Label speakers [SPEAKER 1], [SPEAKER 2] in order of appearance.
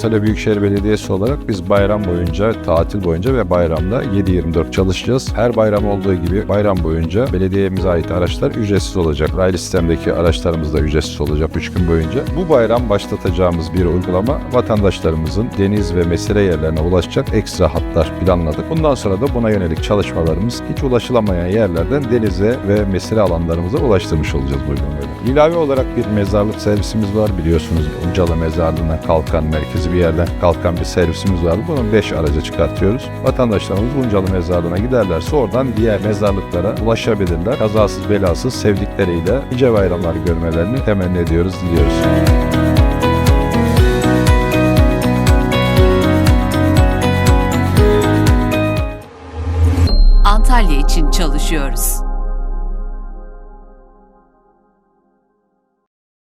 [SPEAKER 1] Antalya Büyükşehir Belediyesi olarak biz bayram boyunca, tatil boyunca ve bayramda 7-24 çalışacağız. Her bayram olduğu gibi bayram boyunca belediyemize ait araçlar ücretsiz olacak. Raylı sistemdeki araçlarımız da ücretsiz olacak 3 gün boyunca. Bu bayram başlatacağımız bir uygulama vatandaşlarımızın deniz ve mesire yerlerine ulaşacak ekstra hatlar planladık. Bundan sonra da buna yönelik çalışmalarımız hiç ulaşılamayan yerlerden denize ve mesire alanlarımıza ulaştırmış olacağız bu uygulamayla. İlave olarak bir mezarlık servisimiz var biliyorsunuz. Uncalı Mezarlığı'na kalkan merkezi bir yerden kalkan bir servisimiz var. Bunun 5 araca çıkartıyoruz. Vatandaşlarımız Uncalı Mezarlığı'na giderlerse oradan diğer mezarlıklara ulaşabilirler. Kazasız belasız sevdikleriyle nice bayramlar görmelerini temenni ediyoruz, diliyoruz.
[SPEAKER 2] Antalya için çalışıyoruz.